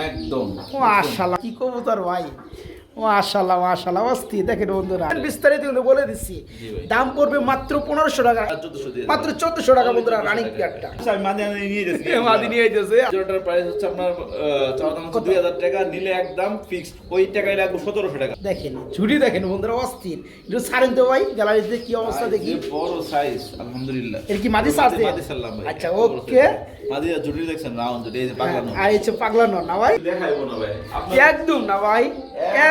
একদম। মাশাআল্লাহ। কি কবুতর ভাই? মাশাআল্লাহ মাশাআল্লাহ অস্থি। দেখেন বন্ধুরা বিস্তারিত কিন্তু বলে দিচ্ছি। দাম পড়বে মাত্র পনেরোশো টাকা। আর 1400 দিয়ে মাত্র চোদ্দশো টাকা বন্ধুরা রানিং পেয়ারটা আচ্ছা, আমি নিয়ে যাচ্ছি। মাদি নিয়ে যেতেছে জোড়াটার প্রাইস হচ্ছে আপনার দাম দুই হাজার টাকা নিলে একদম ফিক্সড ওই টাকায় লাগবে সতেরোশো টাকা। দেখেন ঝুড়ি দেখেন বন্ধুরা অস্থির। একটু ছাড়েন তো ভাই গ্যালারিতে কি অবস্থা দেখি। বড় সাইজ আলহামদুলিল্লাহ। এর কি মাদি ভাই। আচ্ছা, ওকে। মাদি দেখছেন রাউন্ড এই যে পাগলানো। আর এই পাগলানো না ভাই। দেখাইবো না ভাই। একদম না ভাই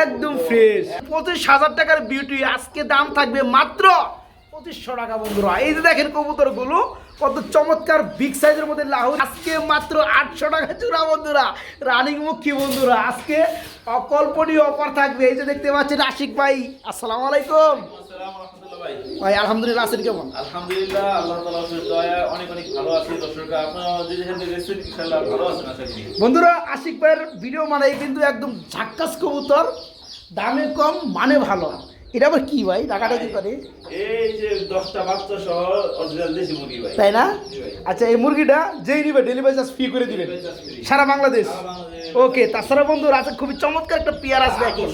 একদম ফ্রেশ পঁচিশ হাজার টাকার বিউটি আজকে দাম থাকবে মাত্র পঁচিশশো টাকা বন্ধুরা। এই যে দেখেন কবুতরগুলো কত চমৎকার বিগ সাইজের মধ্যে লাহুর। আজকে মাত্র আটশো টাকা চূড়া বন্ধুরা। রানিং মুখী বন্ধুরা আজকে অকল্পনীয় অফার থাকবে। এই যে দেখতে পাচ্ছেন আশিক ভাই আসসালামু আলাইকুম। ভাই। আলহামদুলিল্লাহ আছেন কেমন? আলহামদুলিল্লাহ আল্লাহ দয়া অনেক অনেক ভালো আছি। আপনারা যদি যেখান থেকে দেখছেন ইনশাআল্লাহ ভালো আছেন বন্ধুরা আশিক ভাইয়ের ভিডিও মানে কিন্তু একদম ঝাক্কাস কবুতর। দামে কম মানে ভালো। এটা আবার কি ভাই? টাকাটা কি করে? এই যে দশটা বাচ্চা সহ অরিজিনাল দেশি মুরগি ভাই। তাই না? আচ্ছা এই মুরগিটা যেই নিবে ডেলিভারি চার্জ ফ্রি করে দিবেন। সারা বাংলাদেশ? ওকে তাছাড়া বন্ধুরা আছে খুবই চমৎকার একটা পেয়ার আসবে এখন।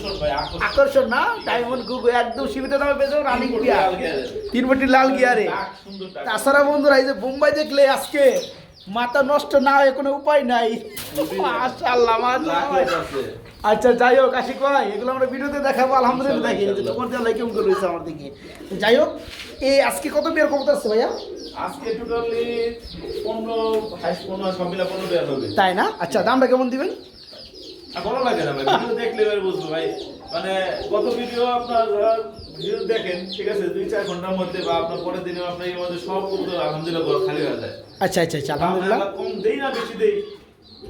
আকর্ষণ না? ডায়মন্ড গুগু একদম সীমিত দামে পেয়েছ রানিং পেয়ার লাল গিয়ারে। তিন বটি লাল গিয়ারে। তাছাড়া বন্ধুরা এই যে বোম্বাই দেখলে আজকে মাথা নষ্ট না হয়ে কোনো উপায় নাই। মাশাআল্লাহ মাশাআল্লাহ। আচ্ছা যাই হোক আশিক ভাই এগুলো আমরা ভিডিওতে দেখাবো। আলহামদুলিল্লাহ দেখি তোমার দেওয়া কেমন করে রয়েছে আমার দিকে। যাই হোক এই আজকে কত বিয়ার কবুতর আছে ভাইয়া? আজকে টোটালি পনেরো হাইস্ট পনেরো সব মিলা পনেরো দেওয়া হবে। তাই না? আচ্ছা দামটা কেমন দিবেন? আর ভালো লাগে না ভাই ভিডিও দেখলে এবার বুঝব ভাই। মানে গত ভিডিও আপনার ভিডিও দেখেন ঠিক আছে দুই চার ঘণ্টার মধ্যে বা আপনার পরের দিনে আপনার এর মধ্যে সব কবুতর আলহামদুলিল্লাহ খালি হয়ে যায়। আচ্ছা আচ্ছা আচ্ছা আলহামদুলিল্লাহ। কম দেই না বেশি দেই?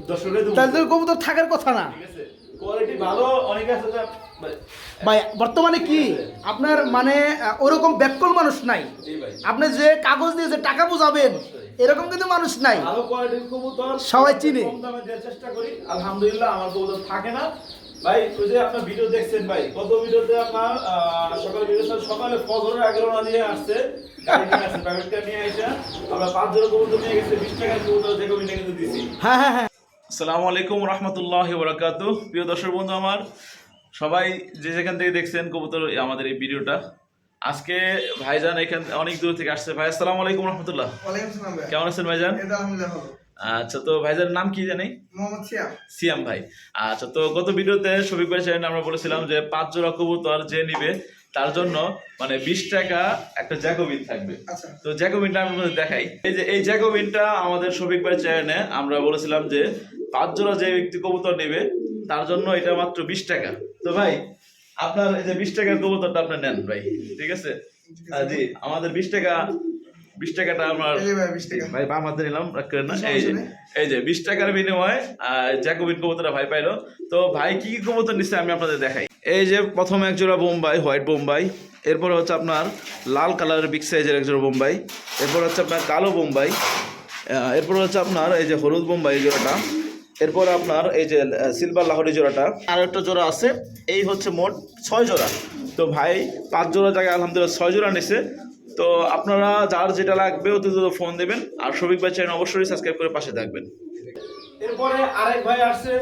দর্শকের তাহলে কবুতর থাকার কথা না। কোয়ালিটি ভালো অনেক আছে ভাই। বর্তমানে কি? আপনার মানে ওরকম ব্যাককল মানুষ নাই। আপনি যে কাগজ দিয়ে যে টাকা বোঝাবেন এরকম কিন্তু মানুষ নাই। ভালো কোয়ালিটির কবুতর সবাই চিনে। কম দামে দেওয়ার চেষ্টা করি। আলহামদুলিল্লাহ আমার কবুতর থাকে না। ভাই ওই যে আপনার ভিডিও দেখছেন ভাই কত ভিডিওতে আপনার সকালে ভিডিও সকালে ফজরের আগে রওনা দিয়ে আসছে। গাড়ি নিয়ে আসছে প্রাইভেট কার নিয়ে এসে আমরা পাঁচ জোড়া কবুতর নিয়ে গেছে বিশ টাকার কবুতর যে কমিটা কিন্তু দিছি। হ্যাঁ হ্যাঁ হ্যাঁ। আসসালামু আলাইকুম রহমতুল্লাহ বরাকাতু প্রিয় দর্শক বন্ধু আমার সবাই যে যেখান থেকে দেখছেন কবুতর আমাদের এই ভিডিওটা। আজকে ভাইজান এখান অনেক দূর থেকে আসছে। ভাই আসসালামু আলাইকুম রহমতুল্লাহ কেমন আছেন ভাইজান? এটা আলহামদুলিল্লাহ ভালো। আচ্ছা তো ভাইজানের নাম কি জানি? মোহাম্মদ সিয়াম। সিয়াম ভাই। আচ্ছা তো গত ভিডিওতে শফিক ভাই চ্যানেলে আমরা বলেছিলাম যে পাঁচ জোড়া কবুতর যে নিবে তার জন্য মানে বিশ টাকা একটা জ্যাকোবিন থাকবে। আচ্ছা। তো জ্যাকোবিনটা আমি আপনাদের দেখাই। এই যে এই জ্যাকোবিনটা আমাদের শফিক ভাই চ্যানেলে আমরা বলেছিলাম যে পাঁচ জোড়া যে ব্যক্তি কবুতর নেবে তার জন্য এটা মাত্র বিশ টাকা। তো ভাই আপনার এই যে বিশ টাকার কবুতরটা আপনি নেন ভাই ঠিক আছে? জি আমাদের বিশ টাকা বিশ টাকাটা আমার ভাই 20 টাকা। ভাই বাম হাতে নিলাম রাগ না। এই যে এই যে বিশ টাকার বিনিময়ে জ্যাকোবিন কবুতরটা ভাই পাইলো। তো ভাই কি কি কবুতর নিচ্ছে আমি আপনাদের দেখাই। এই যে প্রথম এক জোড়া বোম্বাই হোয়াইট বোম্বাই। এরপর হচ্ছে আপনার লাল কালারের বিগ সাইজের এক জোড়া বোম্বাই। এরপর হচ্ছে আপনার কালো বোম্বাই। এরপর হচ্ছে আপনার এই যে হলুদ বোম্বাই এই জোড়াটা। এরপর আপনার এই যে সিলভার লাহোরি জোড়াটা। আর একটা জোড়া আছে এই হচ্ছে মোট ছয় জোড়া। তো ভাই পাঁচ জোড়া জায়গায় আলহামদুলিল্লাহ ছয় জোড়া নিছে। তো আপনারা যার যেটা লাগবে অতি দ্রুত ফোন দেবেন। আর শফিক ভাই চ্যানেল অবশ্যই সাবস্ক্রাইব করে পাশে থাকবেন। এরপরে আরেক ভাই আসছে,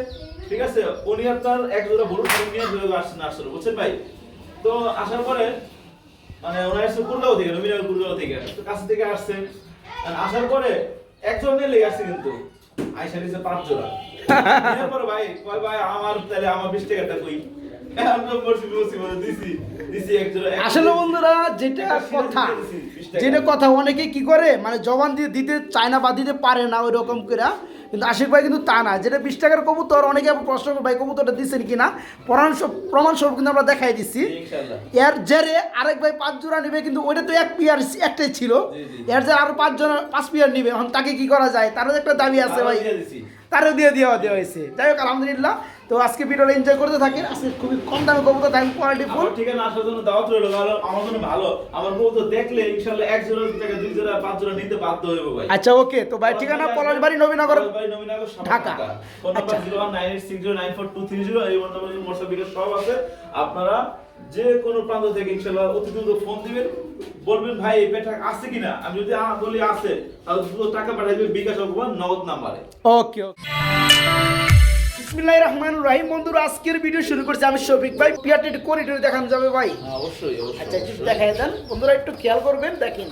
ঠিক আছে? উনি আপনার এক জোড়া বড় ফোন নিয়ে জোড়া আসছেন আসলে, বুঝছেন ভাই? তো আসার পরে মানে ওনার আসছে কুরগাঁও থেকে, রবিবার কুরগাঁও থেকে কাছ থেকে আসছে। আসার পরে একজন নিয়ে আসছে কিন্তু, আইসা দিছে পাঁচ জোড়া। এরপর ভাই, কয় ভাই, আমার তাহলে আমার বিশ টাকাটা কই? আমরা বসে বসে দিছি। আসলে বন্ধুরা যেটা কথা যেটা কথা অনেকে কি করে মানে জবান দিয়ে দিতে চায় না বা দিতে পারে না ওই রকম করে কিন্তু আশিক ভাই কিন্তু তা না। যেটা বিশ টাকার কবুতর অনেকে প্রশ্ন ভাই কবুতরটা দিচ্ছেন কিনা প্রমাণ প্রমাণ স্বরূপ কিন্তু আমরা দেখাই দিচ্ছি এর জেরে আরেক ভাই পাঁচ জোড়া নিবে কিন্তু ওইটা তো এক পিয়ার একটাই ছিল। এর যে আরও পাঁচ জন পাঁচ পিয়ার নিবে। এখন তাকে কি করা যায়? তারও একটা দাবি আছে ভাই। তারও দিয়ে দেওয়া দেওয়া হয়েছে। যাই হোক আলহামদুলিল্লাহ। তো আজকে ভিডিওটা এনজয় করতে থাকেন। আজকে খুবই কম দামে কবুতর দাম কোয়ালিটি ফুল ঠিকানা আসার জন্য দাওয়াত রইল ভালো আমার জন্য ভালো। আমার বউ তো দেখলে ইনশাআল্লাহ এক জোড়া থেকে দুই জোড়া পাঁচ জোড়া নিতে বাধ্য হইব ভাই। আচ্ছা ওকে তো ভাই ঠিকানা পলাশবাড়ি নবীনগর নবীনগর, ঢাকা। ফোন নাম্বার আচ্ছা। Zero one nine eight six zero nine four two three zero এই নম্বরে মোটরসাইকেল বিকাশ সব আছে। আপনারা যে কোনো প্রান্ত থেকে ইনশাআল্লাহ অতি দ্রুত ফোন দিবেন। বলবেন ভাই এই পেটা আছে কিনা? আমি যদি বলি আছে তাহলে দ্রুত টাকা পাঠাইবে বিকাশ অথবা নগদ নাম্বারে। ওকে ওকে বিসমিল্লাহ রহমান রাহিম। বন্ধুরা আজকের ভিডিও শুরু করছি আমি শফিক ভাই। একটু করিডোরে দেখানো যাবে ভাই। হ্যাঁ অবশ্যই আচ্ছা একটু দেখাই দেন। বন্ধুরা একটু খেয়াল করবেন দেখেন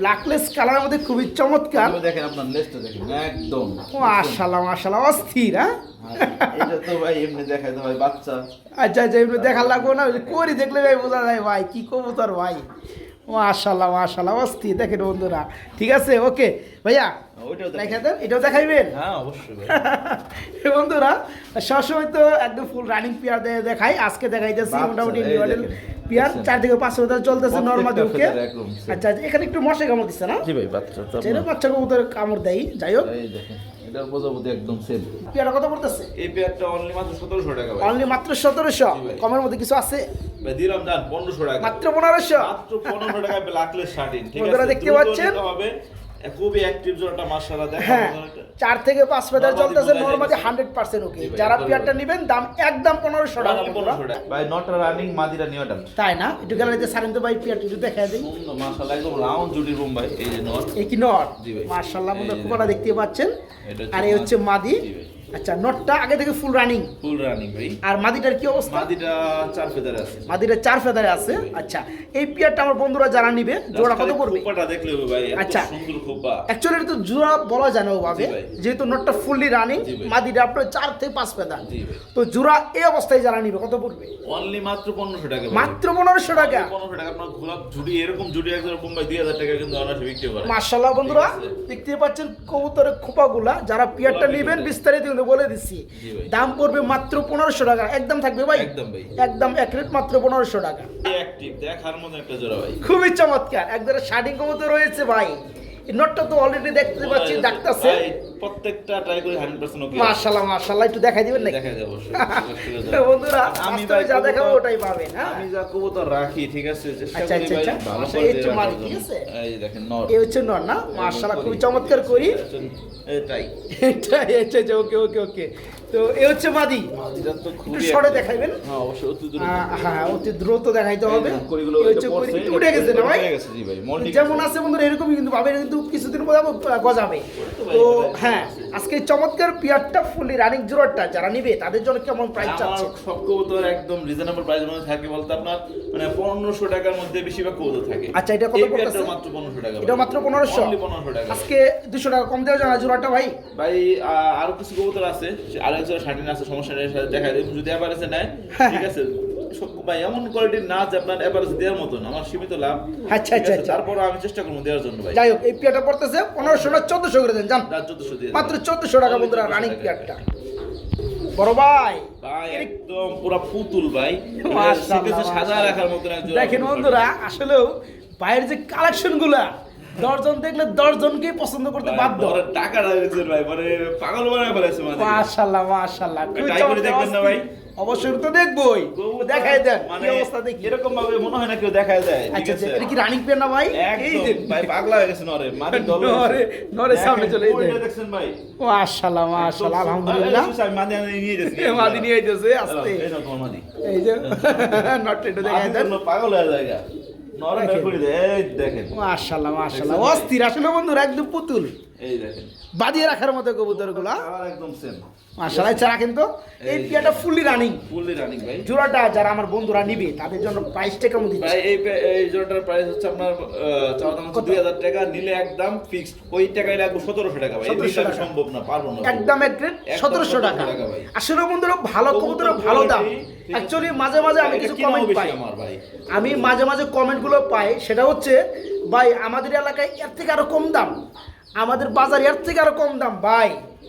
ব্ল্যাকলেস মধ্যে খুবই চমৎকার। দেখেন আপনার লেজটা দেখেন একদম। মাশাল্লাহ মাশাল্লাহ অস্থির হ্যাঁ? এটা তো ভাই এমনি ভাই বাচ্চা। আচ্ছা আচ্ছা এমনি দেখার লাগবো না করি দেখলে ভাই বোঝা যায় ভাই কি কবুতর ভাই। মাশাল্লাহ মাশাল্লাহ অস্থির দেখেন বন্ধুরা ঠিক আছে ওকে ভাইয়া দেখেন। দেখা দেন এটাও দেখাইবেন হ্যাঁ অবশ্যই বন্ধুরা সবসময় তো একদম ফুল রানিং পেয়ার দেখাই আজকে দেখাইতেছি মোটামুটি নিউ মডেল। পেয়ার দেখছেন? চার থেকে পাঁচশো হাজার চলতেছে নর্মাল same। আচ্ছা এখানে একটু মশা কামড় দিচ্ছে না জি ভাই বাচ্চা বাচ্চা কবুতর কামড় দেয় যাই হোক এটার প্রজাপতি একদম সেম পেয়ারা কত পড়তেছে? এই পেয়ারটা অনলি মাত্র সতেরোশো টাকা ভাই। অনলি মাত্র সতেরোশো? কমের মধ্যে কিছু আছে? দিলাম জান পনেরোশো টাকা। মাত্র পনেরোশো? মাত্র পনেরোশো টাকা ব্ল্যাকলেস শার্টিং ঠিক আছে? দেখতে পাচ্ছেন? হবে। খুবই অ্যাক্টিভ জোড়াটা মাশাআল্লাহ দেখেন হ্যাঁ চার থেকে পাঁচ ফেদার চলতেছে বোঝা নর্মালি যাচ্ছে। হান্ড্রেড পার্সেন্ট ওকে যারা পেয়ারটা নেবেন দাম একদম পনেরোশো টাকা বন্ধুরা। ভাই নটা রানিং মাদিরা নিউটাল তাই না? একটু গ্যালারিতে সারেন তো ভাই পেয়ারটা একটু দেখা দিই। মাশাআল্লাহ একদম রাউন্ড জুড়ি রুম ভাই এই যে নট এই কি নট মাশাআল্লাহ বন্ধুরা দেখতে পাচ্ছেন। আর এই হচ্ছে মাদি। আচ্ছা নটটা আগে থেকে ফুল রানিং ফুল রানিং ভাই। আর মাদিটার কি অবস্থা? মাদিটা চার ফেদার আছে। মাদিটা চার ফেদারে আছে? আচ্ছা এই পেয়ারটা আমার বন্ধুরা যারা নিবে জোড়া কত খোপাটা দেখলে হবে ভাই আচ্ছা। সুন্দর খোপা। অ্যাকচুয়ালি এটা তো জোড়া বলা যায় না ওভাবে। যেহেতু নটটা ফুললি রানিং মাদিটা আপনার চার থেকে পাঁচ ফেদার তো জোড়া এই অবস্থায় যারা নিবে কত পড়বে? অনলি মাত্র পনেরোশো টাকা মাত্র পনেরোশো টাকা। পনেরোশো টাকা। আপনার গোলাপ জুড়ি এরকম জুড়ি একজন বোম্বাই দুই হাজার টাকা কিন্তু বিক্রি করে। মার্শাল্লাহ বন্ধুরা। দেখতে পাচ্ছেন কবুতরের খোপাগুলা। যারা পিয়ারটা নেবেন বিস্তারিত বলে দিচ্ছি। দাম পড়বে মাত্র পনেরোশো টাকা। একদম থাকবে ভাই? একদম ভাই। একদম এক রেট মাত্র পনেরোশো টাকা। দেখার মতো একটা জোড়া ভাই। খুবই চমৎকার। একবারে শার্টিং কবুতর রয়েছে ভাই। নটটা তো অলরেডি দেখতে পাচ্ছি ডাকতেছে। প্রত্যেকটা ট্রাই করে হান্ড্রেড পার্সেন্ট ওকে মার্শাল্লাহ মার্শাল্লাহ একটু দেখাই দিবেন নাকি? দেখা যাবে অবশ্যই। বন্ধুরা আমি যা দেখাবো ওটাই পাবেন হ্যাঁ? আমি যা কবুতর রাখি ঠিক আছে? আচ্ছা, আচ্ছা, আচ্ছা। ভালো আচ্ছা, করে এই দেখেন নর এই হচ্ছে নর না? মার্শাল্লাহ খুবই চমৎকার করি। এটাই এটা এটা এটা ওকে ওকে ওকে তো এই হচ্ছে মাদি। তো দেখাইবেন? হ্যাঁ অবশ্যই অতি দ্রুত হ্যাঁ অতি দ্রুত দেখাইতে হবে। এই যে কড়িগুলো এই হচ্ছে এটা কড়ি। উঠে গেছে না ভাই? জি ভাই, যেমন আছে। বন্ধুরা এরকমই কিন্তু কিন্তু কিছুদিন পর গজাবে। তো হ্যাঁ আজকে চমৎকার পিয়ারটা ফুলি রানিং জোরটা যারা নিবে তাদের জন্য কেমন প্রাইস চাচ্ছে? সব কবুতর একদম রিজনেবল প্রাইসের মধ্যে থাকে বলতে আপনার মানে পনেরোশো টাকার মধ্যে বেশিরভাগ কবুতর থাকে। আচ্ছা, এটা কত পড়তেছে? মাত্র পনেরোশো টাকা এটা মাত্র পনেরোশো? Only 1500 টাকা। আজকে দুশো টাকা কম দেওয়া যায় জোড়াটা ভাই? ভাই আরও কিছু কবুতর আছে আরও একজন শার্টিন আছে সমস্যা নেই দেখা যদি অ্যাভারেজে নেয় হ্যাঁ, ঠিক আছে। ভাই এমন কোয়ালিটির না যে আপনার অ্যাভারেজ দেওয়ার মতন আমার সীমিত লাভ। আচ্ছা, আচ্ছা, আচ্ছা। তারপর আমি চেষ্টা করব দেওয়ার জন্য ভাই। যাই হোক এই পড়তেছে পনেরোশো না চোদ্দশো করে দেন জান চোদ্দশো দিয়ে মাত্র চোদ্দশো টাকা বন্ধুরা রানিং। পিয়ারটা। বড় ভাই। একদম পুরো পুতুল ভাই। রাখার মতন দেখেন বন্ধুরা আসলেও বাইরের যে কালেকশনগুলা দশজন দেখলে দশজনকেই পছন্দ করতে বাধ্য। টাকা ভাই মানে পাগল বানায় ফেলেছে মানে দেখবেন না ভাই? অবশ্যই তো দেখবই। দেখাই দেন মানে কি অবস্থা দেখি। এরকম ভাবে মনে হয় না কেউ দেখায় যায় আচ্ছা আচ্ছা এটা কি রানিং পেন না ভাই? এই যে ভাই পাগলা হয়ে গেছে নরে দল নরে নরে সামনে চলে এই দেখছেন ভাই? মাশাল্লাহ মাশাল্লাহ আলহামদুলিল্লাহ। আমি মাদি নিয়ে যাচ্ছি। মাদি নিয়ে যাচ্ছে আস্তে। এই যে নট একটু দেখাই দেন। পাগল হয়ে যায় করে দেয় দেখেন। মাশাল্লাহ মাশাল্লাহ অস্থির আসলে বন্ধুরা একদম পুতুল। এই দেখেন। বাদিয়ে রাখার মতো একদম সেম ছাড়া কিন্তু এই। ফুললি রানিং ফুললি রানিং ভাই। জোড়াটা যারা আমার বন্ধুরা নিবে তাদের জন্য প্রাইসটা কেমন দিচ্ছে? ভাই এই এই জোড়াটার প্রাইস হচ্ছে আপনার চাওয়া দাম হচ্ছে টাকা নিলে একদম ফিক্সড ওই টাকায় লাগবে সতেরোশো টাকা ভাই। 1700 আমি সম্ভব না পারব না একদম এক গ্রেড একদম সতেরোশো টাকা। 1700 টাকা আসলে বন্ধুরা ভালো কবুতর ভালো দাম? অ্যাকচুয়ালি মাঝে মাঝে আমি কিছু কমেন্ট পাই। আমি মাঝে মাঝে কমেন্টগুলো পাই সেটা হচ্ছে ভাই আমাদের এলাকায় এর থেকে আরও কম দাম। আমাদের বাজার এর থেকে আরও কম দাম ভাই।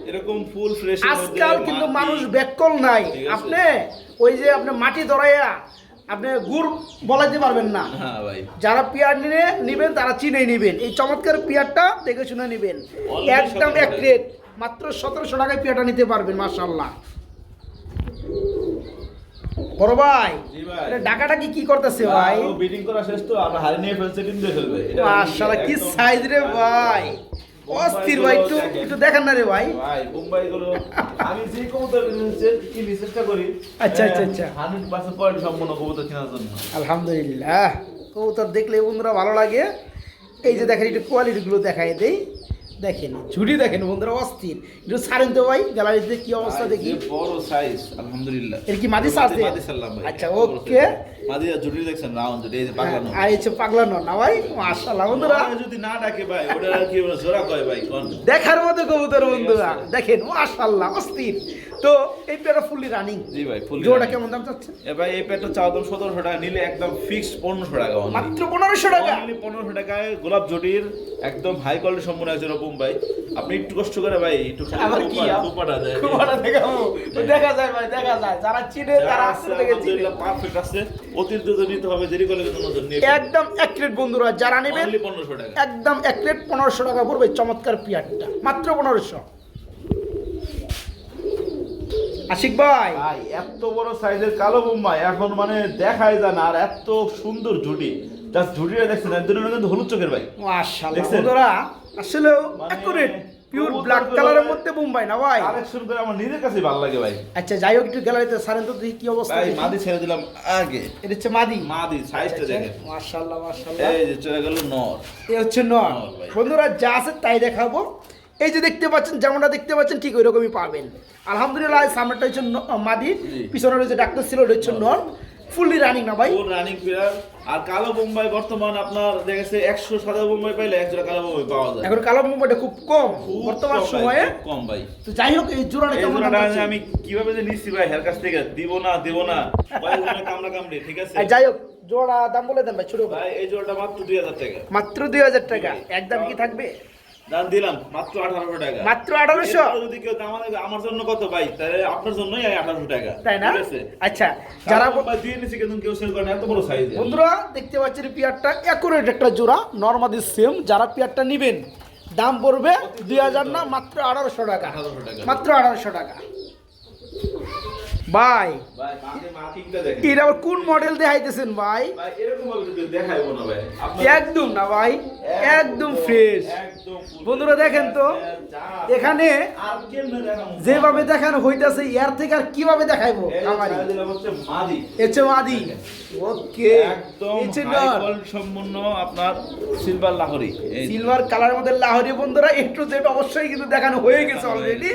এরকম ফুল ফ্রেশ আজকাল কিন্তু মানুষ ব্যাকল নাই। আপনি ওই যে আপনি মাটি ধরাইয়া আপনি গুড় বলাইতে পারবেন না। হ্যাঁ যারা পিয়ার নিয়ে নিবেন তারা চিনে নিবেন। এই চমৎকার পিয়ারটা দেখে শুনে নিবেন। একদম এক রেট মাত্র সতেরোশো টাকায় পিয়ারটা নিতে পারবেন মাশাল্লাহ বড় ভাই ডাকাটা কি কি করতেছে ভাই? বিডিং করা শেষ তো আমরা হারে নিয়ে ফেলছে টিম দিয়ে ফেলবে কি সাইজ রে ভাই। অস্থির ভাই একটু একটু দেখেন না রে ভাই। ভাই মুম্বাই গুলো আমি যে কবুতর কিনি চেষ্টা করি? আচ্ছা, আচ্ছা, আচ্ছা। হান্ড্রেড পার্সেন্ট পয়েন্ট সম্পূর্ণ কবুতর কেনার জন্য। আলহামদুলিল্লাহ কবুতর দেখলে বন্ধুরা ভালো লাগে। এই যে দেখেন একটু কোয়ালিটিগুলো দেখাই দেই। দেখেন ঝুড়ি দেখেন বন্ধুরা অস্থির। একটু ছাড়েন তো ভাই গ্যালারিতে কি অবস্থা দেখি। বড় সাইজ আলহামদুলিল্লাহ। এর কি মাদি দিয়ে? মাদি সারলাম ভাই। আচ্ছা, ওকে। মাদি জুটি দেখছেন রাউন্ড এই যে আর এই পাগলা নর না ভাই? মাশাআল্লাহ বন্ধুরা। যদি না ডাকে ভাই ওটা আর কি জোড়া কয় ভাই কোন? দেখার মতো কবুতর বন্ধুরা। দেখেন মাশাআল্লাহ অস্থির। তো এই পেয়ারা ফুললি রানিং। জি ভাই ফুল জোড়া কেমন দাম চাচ্ছে এ ভাই এই পেটটা চাও দাম সতেরোশো টাকা নিলে একদম ফিক্স পনেরোশো টাকা only। মাত্র পনেরোশো টাকা? Only পনেরোশো টাকায় গোলাপ জটির একদম হাই কোয়ালিটি সম্পূর্ণ একজন আপনি একটু কষ্ট করে ভাই একটু কি দেয় দেখাবো। দেখা যায় ভাই দেখা যায়। যারা চিনে তারা থেকে চিনে। পারফেক্ট আছে। অতিরিক্ত তো নিতে হবে দেরি করলে কিন্তু নজর নিয়ে একদম এক প্লেট বন্ধুরা যারা নেবেন অনলি পনেরোশো টাকা। একদম এক প্লেট পনেরোশো টাকা পড়বে চমৎকার পিয়ারটা। মাত্র পনেরোশো। আশিক ভাই। ভাই এত বড় সাইজের কালো বোম্বাই এখন মানে দেখাই যায় না আর এত সুন্দর ঝুটি। জাস্ট ঝুটিটা দেখছেন কিন্তু হলুদ চোখের ভাই। মাশাআল্লাহ। দেখছেন? বন্ধুরা আসলেও মানে অ্যাকুরেট পিওর ব্ল্যাক কালারের মধ্যে মুম্বাই না ভাই? কালেকশন করে আমার নিজের কাছেই ভালো লাগে ভাই। আচ্ছা যাই হোক একটু গ্যালারিতে সারেন তো দেখি কি অবস্থা ভাই মাদি ছেড়ে দিলাম আগে। এটা হচ্ছে মাদি? মাদি সাইজটা দেখেন। মাশাআল্লাহ মাশাআল্লাহ। এই যে চলে গেল নর। এই হচ্ছে নর। বন্ধুরা যা আছে তাই দেখাবো। এই যে দেখতে পাচ্ছেন যেমনটা দেখতে পাচ্ছেন ঠিক ওই রকমই পাবেন। আলহামদুলিল্লাহ সামনেটা হচ্ছে মাদি পিছনে রয়েছে ডাক্তার ছিল ওটা হচ্ছে নর। ফুললি রানিং না ভাই? ফুল রানিং প্লেয়ার আর কালো বোম্বাই বর্তমান আপনার দেখেছে একশো সাদা বোম্বাই পাইলে একজোড়া কালো বোম্বাই পাওয়া যায়। এখন কালো বোম্বাইটা খুব কম বর্তমান সময়ে। কম ভাই। তো যাই হোক এই জোড়াটা কেমন দাম আমি কীভাবে যে নিচ্ছি ভাই হের কাছ থেকে? দিব না দিব না। কয়েকজনে কামড়া কামড়ি ঠিক আছে? যাই হোক জোড়া দাম বলে দেন ভাই ছোট ভাই এই জোড়াটা মাত্র দুই হাজার টাকা। মাত্র দুই হাজার টাকা। একদম কি থাকবে? দাম দিলাম মাত্র আঠারোশো টাকা। মাত্র আঠারোশো? যদি কেউ দাম আমার জন্য কত ভাই? তাহলে আপনার জন্যই আঠারোশো টাকা তাই না? আচ্ছা যারা যারা বোম্বাই দিয়ে নিচ্ছে কিন্তু কেউ সেল করে এত বড় সাইজ বন্ধুরা দেখতে পাচ্ছেন পিয়ারটা অ্যাকুরেট একটা জোড়া নর্মাদি সেম যারা পিয়ারটা নেবেন দাম পড়বে দুই হাজার না মাত্র আঠারোশো টাকা। 1800 টাকা। মাত্র আঠারোশো টাকা। ভাই এটা আবার কোন মডেল দেখাইতেছেন ভাই? একদম না ভাই একদম ফ্রেশ বন্ধুরা দেখেন তো এখানে আর কেমনে দেখাবো? যেভাবে দেখানো হইতাছে এর থেকে আর কীভাবে দেখাইবো? আমারই হচ্ছে মাদি। ওকে সম্পন্ন আপনার সিলভার লাহরি। সিলভার কালারের মধ্যে লাহোরি বন্ধুরা একটু জেড অবশ্যই কিন্তু দেখানো হয়ে গেছে হয়ে অলরেডি।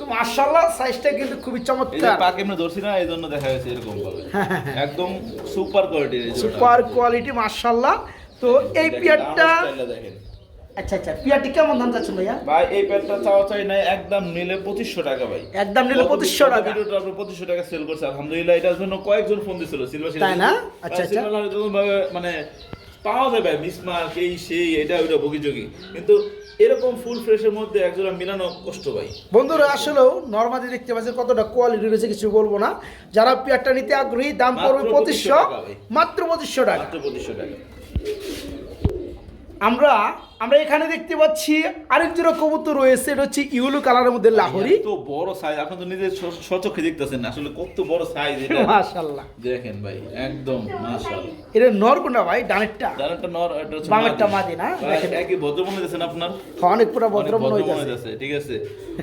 তো মাশাআল্লাহ সাইজটা কিন্তু খুবই চমৎকার ধরছি না এই জন্য দেখা গেছে এরকম ভাবে একদম সুপার কোয়ালিটির এই জোড়াটা। সুপার কোয়ালিটি মাশাআল্লাহ তো এই পিয়ারটা দেখেন আচ্ছা আচ্ছা পিয়ারটি কেমন দাম চাচ্ছেন ভাইয়া ভাই এই প্যান্টটা চাওয়া চাই নাই একদম নিলে পঁচিশশো টাকা ভাই একদম নিলে গত- 2500 গত টাকা। ভিডিওটা আপনার 2500 টাকা সেল করছে আলহামদুলিল্লাহ এটার জন্য কয়েকজন ফোন দিছিল সিলভার তাই না? আচ্ছা, আচ্ছা। ভাবে মানে পাওয়া যাবে মিসমার্ক এই সেই এটা ওইটা ভোগিযোগী। কিন্তু এরকম ফুল ফ্রেশের মধ্যে একজোড়া মিলানো কষ্ট ভাই। বন্ধুরা আসলেও নর্মালি দেখতে পাচ্ছেন কতটা কোয়ালিটি রয়েছে কিছু বলব না। যারা পিয়ারটা নিতে আগ্রহী দাম পড়বে পঁচিশশো মাত্র পঁচিশশো টাকা। মাত্র পঁচিশশো টাকা। আমরা আমরা এখানে দেখতে পাচ্ছি আরেক জোড়া কবুতর রয়েছে এটা হচ্ছে ইউলু কালারের মধ্যে লাহোরি। এত বড় সাইজ আপনি তো নিজে স- স্বচক্ষে দেখতেছেন আসলে কত বড় সাইজ এটা। মাশাআল্লাহ। দেখেন ভাই একদম মাশাআল্লাহ। এটা নর কোনটা ভাই ডানেরটা। একটা নর এটা হচ্ছে বামেরটা মাদি। না? দেখেন। একই ভদ্র মনে হচ্ছে আপনার? অনেক পুরো ভদ্র মনে হইতাছে। ঠিক আছে।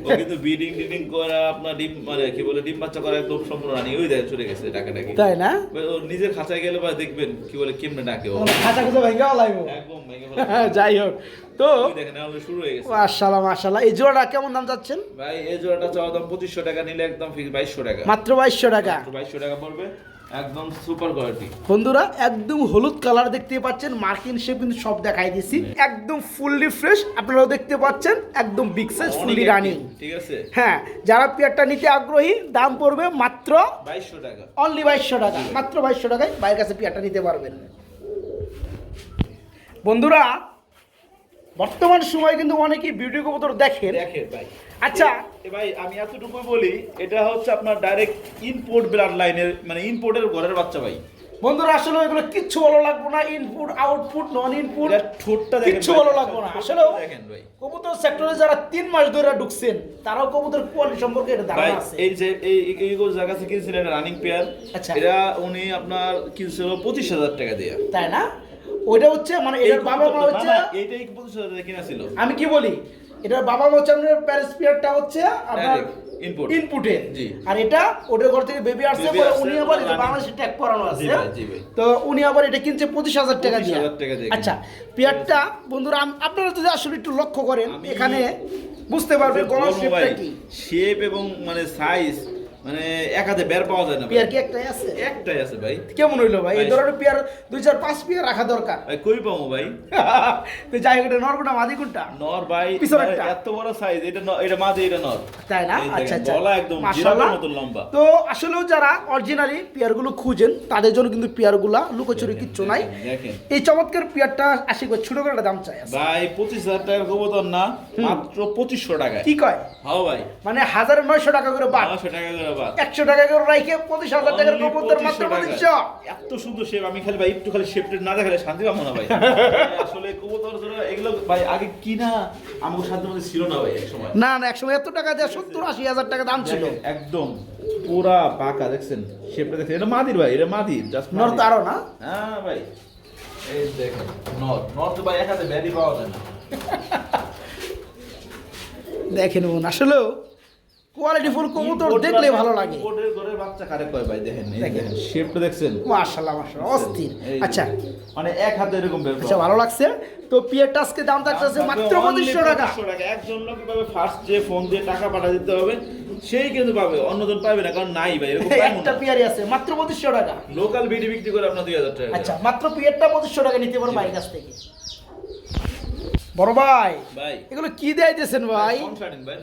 ও কিন্তু বিডিং টিডিং করা আপনার ডিম মানে কি বলে ডিম বাচ্চা করা একদম সম্পূর্ণ রানি। ওই দেখেন চলে গেছে টাকা টাকি তাই না? ওর নিজের খাঁচায় গেলে বা দেখবেন কি বলে কেমনে ডাকে ও। খাঁচা খুঁজে ভাইঙ্গা লাগবো একদম ভেঙে। যাই হোক। তো হয়ে মাশাআল্লাহ মাশাআল্লাহ। এই জোড়াটা কেমন দাম চাচ্ছেন? ভাই এই জোড়াটা চাওয়া দাম পঁচিশশো টাকা নিলে একদম ফিক্স বাইশশো টাকা। মাত্র বাইশশো টাকা? বাইশশো টাকা পড়বে একদম সুপার কোয়ালিটি বন্ধুরা একদম হলুদ কালার দেখতে পাচ্ছেন মার্কিন শেপ কিন্তু সব দেখাই দিছি একদম ফুললি ফ্রেশ আপনারাও দেখতে পাচ্ছেন একদম বিগ সাইজ ফুললি রানিং ঠিক আছে? হ্যাঁ যারা পেয়ারটা নিতে আগ্রহী দাম পড়বে মাত্র বাইশশো টাকা। অনলি বাইশশো টাকা মাত্র বাইশশো টাকায় বাইরের কাছে পেয়ারটা নিতে পারবেন। বন্ধুরা বর্তমান সময় কিন্তু অনেকেই বিউটি কবুতর দেখেন। দেখেন ভাই। আচ্ছা। ভাই আমি এতটুকুই বলি এটা হচ্ছে আপনার ডাইরেক্ট ইম্পোর্ট ব্লাড লাইনের মানে ইম্পোর্টের ঘরের বাচ্চা ভাই। বন্ধুরা আসলে এগুলো কিচ্ছু ভালো লাগবে না ইনপুট আউটপুট নন ইনপুট ঠোঁটটা কিচ্ছু ভালো লাগবে না। আসলেও দেখেন ভাই। কবুতর সেক্টরে যারা তিন মাস ধরে ঢুকছেন তারাও কবুতর কোয়ালিটি সম্পর্কে এটা ধারণা আছে। এই যে এই এই- এইগুলো জায়গা থেকে কিনছিলেন রানিং পেয়ার আচ্ছা। এটা উনি আপনার কিনছিল পঁচিশ হাজার টাকা দিয়ে। তাই না? ওইটা হচ্ছে মানে এটার বাবা মা হচ্ছে এইটাই টাকা কিনা ছিল। আমি কি বলি? এটার বাবা হচ্ছে আপনার হচ্ছে আপনার। ইনপুটে জি। আর এটা ওটার ঘর থেকে বেবি আসছে পরে উনি আবার। বাংলাদেশে ট্যাগ করানো আছে। তো উনি আবার এটা কিনছে পঁচিশ হাজার টাকা দিয়ে। 25,000 টাকা দিয়ে আচ্ছা পেয়ারটা বন্ধুরা আপনারা যদি আসলে একটু লক্ষ্য করেন এখানে বুঝতে পারবেন গলার শেপটা কি। শেপ এবং মানে সাইজ মানে এক হাতে বের পাওয়া যায় না। পেয়ার কি একটাই আছে? একটাই আছে ভাই। কেমন হইল ভাই? এই ধরনের পেয়ার দুই চার পাঁচ পেয়ার রাখা দরকার। ভাই কই পাবো ভাই? তো যাই মাদি কোনটা? নর ভাই। এত বড় সাইজ এটা এটা এটা নর। তাই না? আচ্ছা আচ্ছা। গলা একদম জিরাফের মতন লম্বা। তো আসলেও যারা অরিজিনালি পেয়ারগুলো খুঁজেন তাদের জন্য কিন্তু পেয়ারগুলা লুকোচুরি দেখেন, কিচ্ছু নাই। এই চমৎকার পেয়ারটা আশি করে ছোট করে দাম চাই ভাই পঁচিশ হাজার টাকার কবুতর না মাত্র পঁচিশশো টাকা কি কয়? হাও ভাই। মানে হাজার নয়শো টাকা করে বাদ। নশো টাকা করে একশো টাকা করে রাইখে পঁচিশ হাজার টাকার Only কবুতর মাত্র পঁচিশশো এত সুন্দর শেপ আমি খালি ভাই একটু খালি না দেখালে শান্তি পাবো না ভাই। আসলে কবুতর এগুলো ভাই আগে কিনা মধ্যে ছিল না ভাই এক সময় না না একসময় এত টাকা সত্তর আশি হাজার টাকা দাম ছিল। একদম পুরা দেখছেন? শেপটা দেখছেন? এটা মাদির ভাই এটা মাদির জাস্ট নর তো আরও না? হ্যাঁ ভাই এই দেখেন নর। নর তো ভাই এক হাতে পাওয়া যায় না। দেখেন আসলেও কোয়ালিটি ফুল কবুতর দেখলে ভালো লাগে। কোটের ঘরের বাচ্চা কারে কয় ভাই দেখেন শেপটা দেখছেন? মাশাল্লাহ মাশাল্লাহ অস্থির। আচ্ছা। মানে এক হাতে এরকম বের আচ্ছা ভালো লাগছে? তো পিয়ারটা আজকে দাম থাকতেছে মাত্র পঁচিশশো টাকা। একজন লোক পাবে ফার্স্ট যে ফোন দিয়ে টাকা পাঠা দিতে হবে সেই কিন্তু পাবে অন্যজন পাবে না কারণ নাই ভাই এরকম একটা পিয়ারই আছে মাত্র পঁচিশশো টাকা। লোকাল বিডি বিক্রি করে আপনার দুই হাজার টাকা। আচ্ছা মাত্র পিয়ারটা পঁচিশশো টাকা নিতে পারো ভাইয়ের কাছ থেকে। বড় ভাই এগুলো কি ফোন শার্টিন ভাই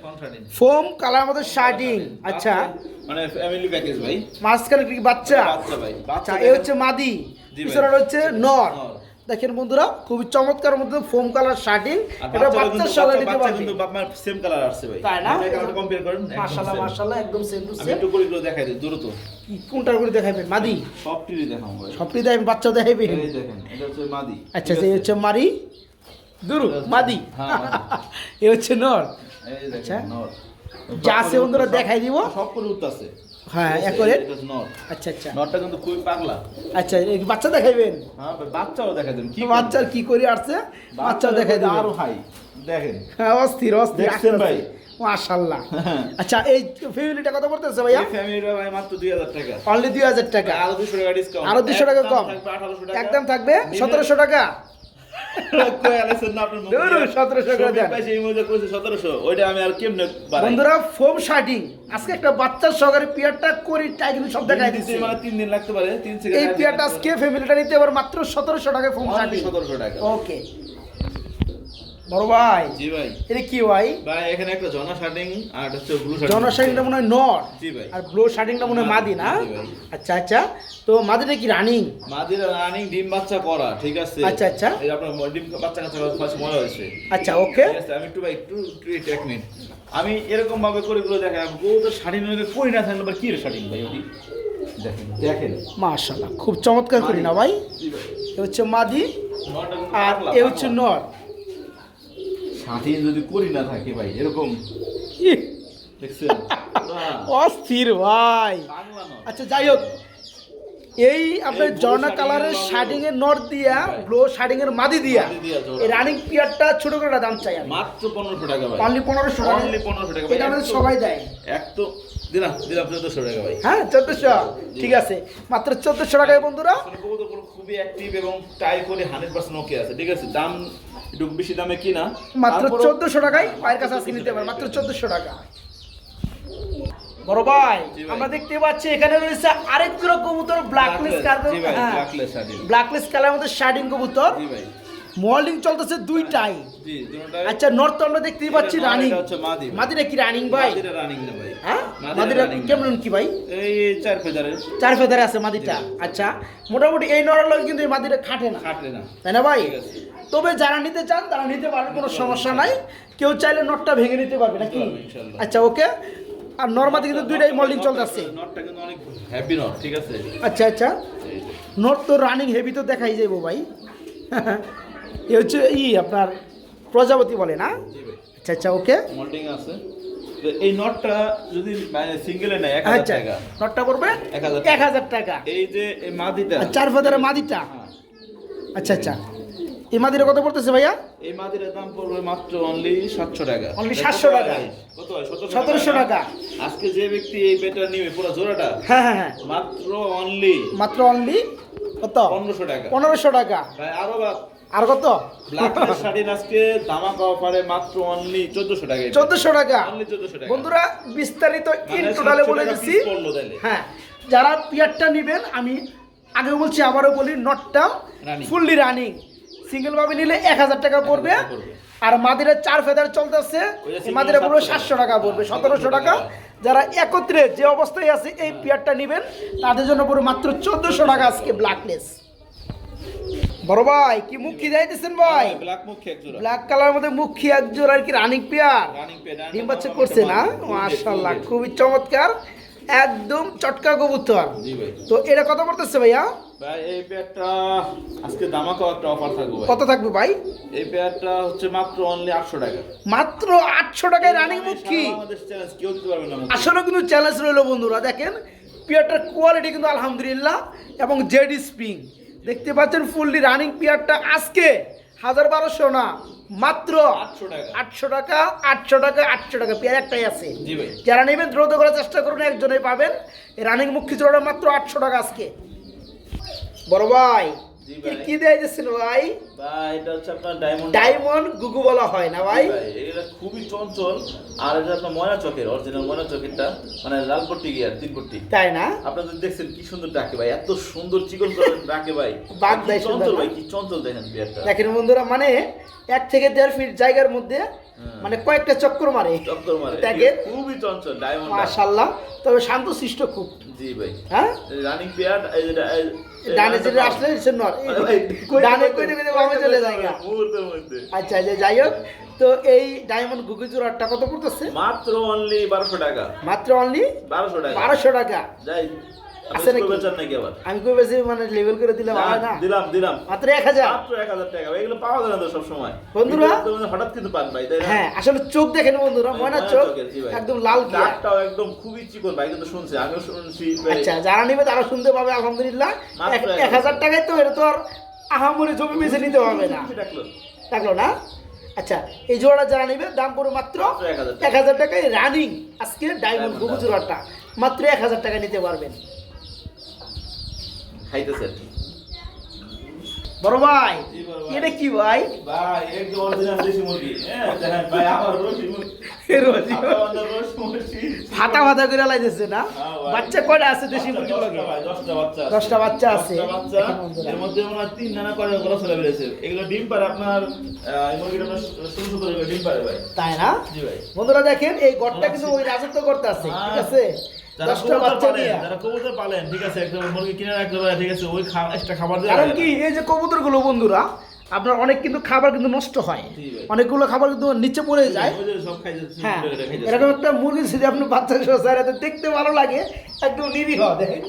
ফোম কালার মধ্যে শার্টিং আচ্ছা। মানে ফ্যামিলি প্যাকেজ ভাই। মাঝখানে কি বাচ্চা? বাচ্চা ভাই আচ্ছা বাচ্চা এ হচ্ছে মাদি পিছনে হচ্ছে নর। দেখেন বন্ধুরা খুবই চমৎকার মধ্যে ফোম কালার শার্টিং এটা বাচ্চারা বাচ্চা- নিতে পারবে। কিন্তু সেম কালার আসছে ভাই। তাই না? কম্পেয়ার করেন মাশাআল্লাহ মাশাআল্লাহ একদম সেম টু সেম একটু করে দেখাই দিই দ্রুত। কোনটা করে দেখাবেন? মাদি? সব টিভি দেখাবো সবটি দেখাবেন বাচ্চাও দেখাবেন। এই দেখেন এটা হচ্ছে মাদি। আচ্ছা এই হচ্ছে মারি। দুরু মাদি। হ্যাঁ, এ হচ্ছে নর। আচ্ছা। যা আছে বন্ধুরা দেখাই দিব। সব করে হ্যাঁ একরে আচ্ছা আচ্ছা। নরটা কিন্তু খুবই পাগলা। আচ্ছা এই বাচ্চা দেখাইবেন? হ্যাঁ বাচ্চাও দেখা দেন। কি বাচ্চার কি করে আসছে? বাচ্চাও দেখাই দেবেন। আরও হাই। দেখেন। হ্যাঁ অস্থির অস্থির দেখছেন ভাই? আচ্ছা এই ফ্যামিলিটা কত পড়তেছে ভাইয়া? ফ্যামিলিটা ভাই মাত্র 2000 টাকা। অনলি দুই হাজার টাকা। আরও 200 টাকা ডিসকাউন্ট আরও 200 টাকা কম। থাকবে 1800 টাকা। একদম থাকবে সতেরোশো টাকা? বন্ধুরা ফোম শার্টিং আজকে একটা বাচ্চার সহকারে পিয়ারটা করে টাই কিন্তু সব দেখাই দিচ্ছে। মানে তিন দিন লাগতে পারে 3 এই পিয়ারটা আজকে ফ্যামিলিটা নিতে এবার মাত্র সতেরোশো টাকা ফোম শার্টিং 1700 টাকা। ওকে বড় ভাই। জি ভাই। এটা কি ভাই? ভাই এখানে একটা জনা শার্টিং আর একটা হচ্ছে ব্লু শার্টিং। জনা শার্টিংটা মনে হয় নর জি ভাই। আর ব্লু শার্টিংটা মনে হয় মাদি না? আচ্ছা আচ্ছা। তো মাদিটা কি রানিং মাদির রানিং ডিম বাচ্চা করা ঠিক আছে? আচ্ছা, আচ্ছা। এই আপনার ডিম বাচ্চা কাচ্চা ফার্স্ট মজা হয়েছে। আচ্ছা ওকে আমি একটু ভাই একটু একটু এক মিনিট আমি এরকম ভাবে করে করে দেখাই গো তো শাড়ি নইলে কই না থাকলে কি রে শাড়ি ভাই ওটি? দেখেন দেখেন। মাশাআল্লাহ খুব চমৎকার করি না ভাই? এ হচ্ছে মাদি আর এ হচ্ছে। নর। শাড়ি যদি করি না থাকি ভাই এরকম। দেখছেন? অস্থির ভাই। আচ্ছা যাই হোক। এই আপনার ঝর্ণা কালারের শার্টিং এর নট দিয়া ব্লো শার্টিং এর মাদি দিয়া। এই রানিং পিয়ারটা ছোট করে দাম চাই মাত্র পনেরোশো টাকা অনলি পনেরোশো টাকা। Only 1500 টাকা। এটা আমাদের সবাই দেয়। এক তো দিলাম দিলাম চোদ্দশো টাকা ভাই। হ্যাঁ চোদ্দশো। ঠিক আছে। মাত্র চোদ্দশো টাকায় বন্ধুরা। কবুতরগুলো খুবই অ্যাক্টিভ এবং টাই করে হান্ড্রেড পার্সেন্ট ওকে আছে ঠিক আছে? দাম একটু বেশি দামে কিনা। মাত্র চোদ্দশো টাকায় পায়ের কাছে আজকে নিতে পারে। মাত্র চোদ্দশো টাকা। বড় ভাই আমরা দেখতে পাচ্ছি এখানে রয়েছে আরেক জোড়া কবুতর ব্ল্যাকলেস কালার ব্ল্যাকলেস কালার মধ্যে শার্টিং কবুতর। জি ভাই। মল্ডিং চলতেছে দুইটাই। আচ্ছা নর্থ আমরা দেখতেই পাচ্ছি রানিং। মাদিরা কি রানিং ভাই? হ্যাঁ? মাদিরা। কেমন কি ভাই? এই চার ফেদারে। আছে মাদিটা। আচ্ছা মোটামুটি এই নড়ার লোক কিন্তু এই মাদিটা খাটে না। কাটলে না। তাই না ভাই? তবে যারা নিতে চান তারা নিতে পারবে কোনো সমস্যা নাই। কেউ চাইলে নটটা ভেঙে নিতে পারবে নাকি? আচ্ছা ওকে। আর নর্মাদি কিন্তু দুইটাই মল্ডিং চলতেছে। নটটা কিন্তু অনেক হ্যাপি নট ঠিক আছে? আচ্ছা আচ্ছা। নট তো রানিং হেভি তো দেখাই যাব ভাই। এ হচ্ছে ই আপনার প্রজাপতি বলে না? আচ্ছা আচ্ছা ওকে। মোল্ডিং আছে। এই নটটা যদি মানে সিঙ্গেলে নেয় এক হাজার আচ্ছা টাকা। নটটা পড়বে এক হাজার টাকা। এই যে এই মাদিটা। চার ফেদারে মাদিটা? হ্যাঁ। আচ্ছা আচ্ছা। এই মাদিরা কত পড়তেছে ভাইয়া? এই মাদিরের দাম পড়বে মাত্র অনলি সাতশো টাকা। কত 700 টাকা। কত হয়? 1700 টাকা। আজকে যে ব্যক্তি এই পেটা নিবে পুরো জোড়াটা হ্যাঁ হ্যাঁ হ্যাঁ। মাত্র অনলি মাত্র অনলি কত? পনেরোশো টাকা। পনেরোশো টাকা। আরও আর কত? ব্ল্যাক শাড়ির আজকে দামা পারে মাত্র অনলি চোদ্দশো টাকা চোদ্দশো টাকা? অনলি চোদ্দশো টাকা। বন্ধুরা বিস্তারিত মানে ইন টোটালে বলে তাইলে। হ্যাঁ যারা পিয়ারটা নেবেন আমি আগে বলছি আবারও বলি নটটা ফুললি রানিং সিঙ্গেল ভাবে নিলে এক হাজার টাকা পড়বে। আর মাদিরের চার ফেদার চলতেছে। মাদিরা পড়বে 700 সাতশো টাকা পড়বে হ্যাঁ, সতেরোশো টাকা। যারা একত্রে যে অবস্থায় আছে এই পিয়ারটা নেবেন তাদের জন্য পুরো মাত্র চোদ্দশো টাকা আজকে ব্ল্যাকলেস বড় ভাই কি মুখ কি যাইতেছেন ভাই ব্ল্যাক মুখ এক জোড়া। ব্ল্যাক কালার মধ্যে মুখ কি এক জোড়া আর কি রানিং পেয়ার রানিং ডিম বাচ্চা করছে না? মাশাআল্লাহ খুবই চমৎকার। একদম চটকা কবুতর। জি ভাই। তো এটা কত পড়তেছে ভাইয়া? ভাই এই পেয়ারটা আজকে দামাকা একটা অফার থাকবে ভাই। কত থাকবে ভাই? এই পেয়ারটা হচ্ছে মাত্র অনলি আটশো টাকা। মাত্র আটশো টাকায় রানিং মুখী আমাদের চ্যালেঞ্জ কেউ দিতে পারবে না আসলে কিন্তু চ্যালেঞ্জ রইল বন্ধুরা দেখেন। পিয়ারটার কোয়ালিটি কিন্তু আলহামদুলিল্লাহ এবং জেডি স্প্রিং। দেখতে পাচ্ছেন ফুললি রানিং পিয়ারটা আজকে হাজার বারোশো না মাত্র আটশো টাকা। আটশো টাকা আটশো টাকা আটশো টাকা পেয়ার একটাই আছে। যারা নেবেন দ্রুত করার চেষ্টা করুন একজনে পাবেন। রানিং মুখ্য চড়া মাত্র আটশো টাকা আজকে। বড় ভাই। কি দেয় দিচ্ছেন ভাই? ভাই এটা হচ্ছে আপনার ডায়মন্ড ডায়মন্ড গুগু বলা হয় না ভাই? এটা খুবই চঞ্চল। আর এটা আপনার ময়না চকের অরিজিনাল ময়না চকেরটা মানে লাল পট্টি গিয়ার তিন পট্টি? তাই না? আপনারা যদি দেখছেন কি সুন্দর ডাকে ভাই এত সুন্দর চিকন করে ডাকে ভাই। দেয় চঞ্চল ভাই কি চঞ্চল দেখেন বিয়ারটা। দেখেন বন্ধুরা মানে এক থেকে দেড় ফিট জায়গার মধ্যে। মানে কয়েকটা চক্কর মারে। চক্কর মারে। দেখেন। খুবই চঞ্চল ডায়মন্ড মাশাল্লাহ তবে শান্ত সৃষ্ট খুব। জি ভাই। হ্যাঁ? রানিং পেয়ার ডানে যেটা আসলে সে নর। ডানে কইতে কইতে বামে চলে যায় মুহূর্তের মধ্যে। আচ্ছা যে যাই হোক তো এই ডায়মন্ড গুগি জোড়াটা কত পড়তেছে? মাত্র অনলি বারোশো টাকা। মাত্র অনলি বারোশো টাকা। বারোশো টাকা। যাই। আছে নাকি? বেচার নাকি আবার? আমি কই বেশি মানে লেভেল করে দিলে ভালো না। দিলাম দিলাম। মাত্র এক হাজার। মাত্র এক হাজার টাকা। এগুলো পাওয়া যায় না তো সবসময়। বন্ধুরা? এগুলো হঠাৎ কিন্তু পান ভাই তাই হ্যাঁ আসলে চোখ দেখেন বন্ধুরা ময়না ময়না চোখ চোখের, জি ভাই। একদম লাল গিয়া দাগটাও একদম খুবই চিকন ভাই কিন্তু শুনছি আমিও শুনছি আচ্ছা যারা নিবে তারা শুনতে পাবে আলহামদুলিল্লাহ। মাত্র এক- এক এক হাজার টাকায় তো এটা তো আর আহামরি জমি বেছে নিতে হবে না? থাকল না? আচ্ছা এই জোড়াটা যারা নিবে দাম পড়বে মাত্র 1000। এক হাজার টাকায় রানিং আজকে ডায়মন্ড জোড়াটা মাত্র এক হাজার টাকা নিতে পারবেন। খাইতেছে আর কি। বড় ভাই। এটা কি ভাই ভাই একদম original দেশি মুরগি। হ্যাঁ, ভাই, মুরগি। মুরগি। ফাটা ফাটা করে লাইতেছে না হ্যাঁ বাচ্চা কয়টা আছে দেশি লগে দশটা বাচ্চা আছে। দশটা বাচ্চা আছে। বাচ্চা। এর মধ্যে তিন নানা করে গলা চলে বেরিয়েছে। এগুলো ডিম পারে আপনার, এই মুরগিটা আপনার ষোলো করে ডিম পারে ভাই। তাই না জি ভাই। বন্ধুরা দেখেন এই গড়টা কিন্তু ওই রাজত্ব করতে আছে ঠিক আছে যারা কবুতর পালেন, যারা কবুতর পালেন, ঠিক আছে, একদম মুরগি কিনে রাখতে পারে, ঠিক আছে, ওই খা- খাবার দেওয়া কারণ কি এই যে কবুতরগুলো বন্ধুরা আপনার অনেক কিন্তু খাবার কিন্তু নষ্ট হয়। অনেকগুলো খাবার কিন্তু নিচে পড়ে যায়। হ্যাঁ। এরকম একটা মুরগি যদি আপনি বাচ্চা সসার এত দেখতে ভালো লাগে একদম নিরীহ দেখেন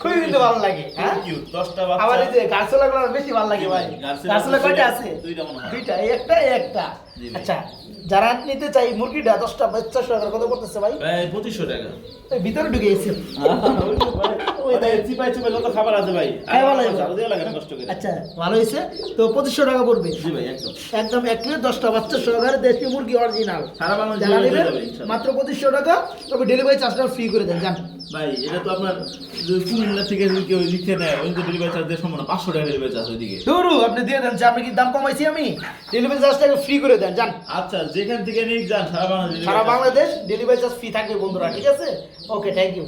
খুবই কিন্তু ভালো লাগে হ্যাঁ? Cute, দশটা আবার এই যে গাছলা গুলো বেশি ভালো লাগে ভাই। গাছলা কয়টা আছে? দুইটা হয়। এই একটা এই একটা। আচ্ছা যারা নিতে চাই মুরগিটা দশটা বাচ্চা সহকারে কত করতেছে ভাই? ভাই, 2500 টাকা। ভিতরে ঢুকে গেছে। ভাই, চিপাই চিপাই যত খাবার আছে ভাই। খাই ভালো আর ঝাড়ু দেওয়া লাগে না কষ্ট করে। আচ্ছা ভালো হয়েছে তো পঁচিশশো টাকা পড়বে জি ভাই, একদম। একদম এক প্লেট দশটা বাচ্চা সহকারে দেশি মুরগি অরিজিনাল সারা বাংলাদেশে যারা delivery নেবেন হয়ে যাবে, ইনশাল্লাহ। মাত্র পঁচিশশো টাকা তবে ডেলিভারি চার্জটা ফ্রি করে দেন জান ভাই, এটা তো আপনার কুমিল্লা থেকে যদি কেউ লিখে নেয়, ওই তো দেওয়ার সম্ভাবনা, 500 টাকা ওইদিকে। ধরু আপনি দিয়ে দেন যে আপনি কি দাম কমাইছি আমি ডেলিভারি চার্জটাকে ফ্রি করে দেন জান আচ্ছা যেখান থেকে নিয়ে যান সারা বাংলাদেশ সারা বাংলাদেশ ডেলিভারি চার্জ ফ্রি থাকবে বন্ধুরা ঠিক আছে ওকে থ্যাংক ইউ